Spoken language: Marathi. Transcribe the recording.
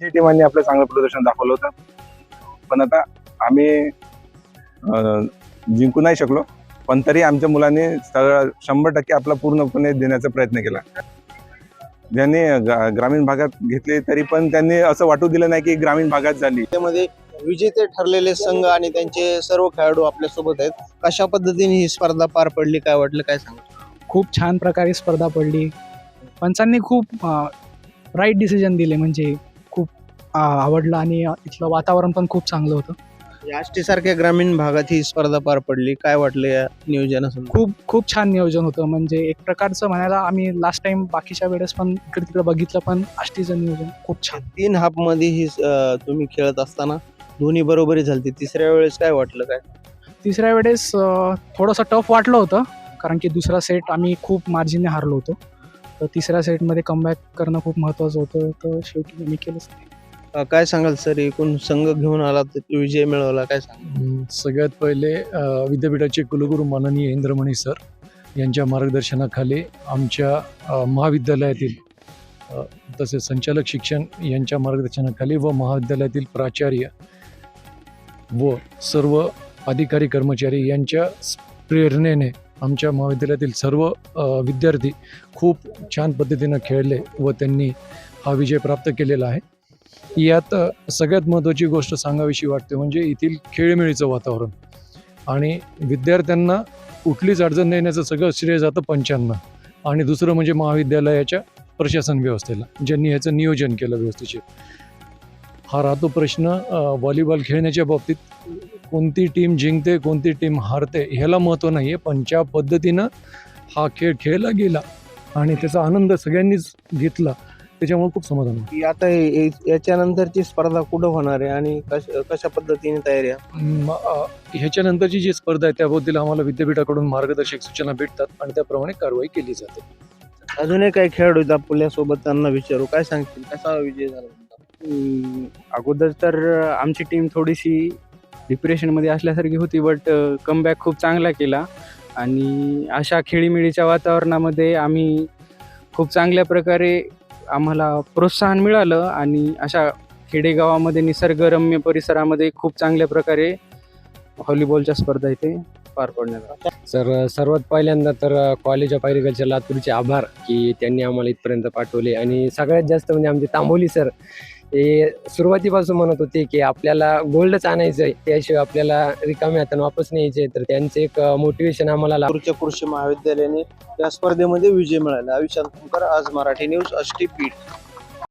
जी टीमांनी आपलं चांगलं प्रदर्शन दाखवलं होतं. पण आता आम्ही जिंकू नाही शकलो पण तरी आमच्या मुलांनी सगळं शंभर टक्के आपला पूर्णपणे देण्याचा प्रयत्न केला. ज्यांनी गा- ग्रामीण भागात घेतले तरी पण त्यांनी असं वाटू दिलं नाही की ग्रामीण भागात झाली. त्यामध्ये विजेते ठरलेले संघ आणि त्यांचे सर्व खेळाडू आपल्यासोबत आहेत. कशा पद्धतीने ही स्पर्धा पार पडली काय वाटलं काय सांगा? खूप छान प्रकारे स्पर्धा पडली. पंचांनी खूप राईट डिसिजन दिले म्हणजे आवडलं आणि इथलं वातावरण पण खूप चांगलं होतं. आष्टी सारख्या ग्रामीण भागात ही स्पर्धा पार पडली. काय वाटलं या नियोजनासंदर्भात? खूप खूप छान नियोजन होतं. म्हणजे एक प्रकारचं म्हणायला आम्ही लास्ट टाइम बाकीच्या वेळेस पण इकडे तिकडे बघितलं पण आष्टीचं नियोजन खूप छान. तीन हाफमध्ये ही अं, तुम्ही खेळत असताना दोन्ही बरोबरी झाली तिसऱ्या वेळेस काय वाटलं काय? तिसऱ्या वेळेस अ, थोडंसं टफ वाटलं होतं कारण की दुसरा सेट आम्ही खूप मार्जिनने हारलो होतो. तर तिसऱ्या सेटमध्ये कमबॅक करणं खूप महत्त्वाचं होतं. तर शेवटी मी केलंच नाही. काय सांगाल सर? एकूण संघ घेऊन आला तर विजय मिळवला काय सांगाल? सगळ्यात पहिले विद्यापीठाचे कुलगुरू माननीय इंद्रमणी सर यांच्या मार्गदर्शनाखाली आमच्या महाविद्यालयातील अ, तसेच संचालक शिक्षण यांच्या मार्गदर्शनाखाली व महाविद्यालयातील प्राचार्य व सर्व अधिकारी कर्मचारी यांच्या स- प्रेरणेने आमच्या महाविद्यालयातील सर्व विद्यार्थी खूप छान पद्धतीनं खेळले व त्यांनी हा विजय प्राप्त केलेला आहे. यात सगळ्यात महत्त्वाची गोष्ट सांगावीशी वाटते म्हणजे येथील खेळमेळीचं वातावरण. आणि विद्यार्थ्यांना कुठलीच अडचण नाही येण्याचं सगळं श्रेय जातं पंचांना. आणि दुसरं म्हणजे महाविद्यालयाच्या प्रशासन व्यवस्थेला ज्यांनी ह्याचं नियोजन केलं व्यवस्थेचे. हा राहतो प्रश्न व्हॉलीबॉल खेळण्याच्या बाबतीत कोणती टीम जिंकते कोणती टीम हारते ह्याला महत्त्व नाही आहे. पण ज्या पद्धतीनं हा खेळ खेळला गेला आणि त्याचा आनंद सगळ्यांनीच घेतला त्याच्यामुळे खूप समाधान. की आता हे- हे- याच्यानंतरची स्पर्धा कुठं होणार आहे आणि कश- कशा पद्धतीने तयारी आहे? म, अ, ह्याच्यानंतरची जी स्पर्धा आहे त्याबद्दल आम्हाला विद्यापीठाकडून मार्गदर्शक सूचना भेटतात आणि त्याप्रमाणे कारवाई केली जाते. अजूनही काही खेळाडू आहेत आपल्यासोबत त्यांना विचारू. काय सांगतील कसा विजय झाला? अं, अगोदर तर आमची टीम थोडीशी डिप्रेशनमध्ये असल्यासारखी होती बट कमबॅक खूप चांगला केला. आणि अशा खेळीमेळीच्या वातावरणामध्ये आम्ही खूप चांगल्या प्रकारे आम्हाला प्रोत्साहन मिळालं आणि अशा खेडेगावामध्ये निसर्गरम्य परिसरामध्ये खूप चांगल्या प्रकारे व्हॉलीबॉलच्या स्पर्धा इथे पार पडण्यात आल्या. सर सर्वात पहिल्यांदा तर कॉलेज ऑफ ॲग्रिकल्चर लातूरचे आभार की त्यांनी आम्हाला इथपर्यंत पाठवले. आणि सगळ्यात जास्त म्हणजे आमचे तांबोली सर हे सुरुवातीपासून म्हणत होते की आपल्याला गोल्डच आणायचं आहे त्याशिवाय आपल्याला रिकाम्या हातानं वापस न्यायचे तर त्यांचं एक मोटिवेशन आम्हाला लातूरच्या कृषी महाविद्यालयाने या स्पर्धेमध्ये विजय मिळाला. विशाल तुमकर आज मराठी न्यूज अष्टी पीठ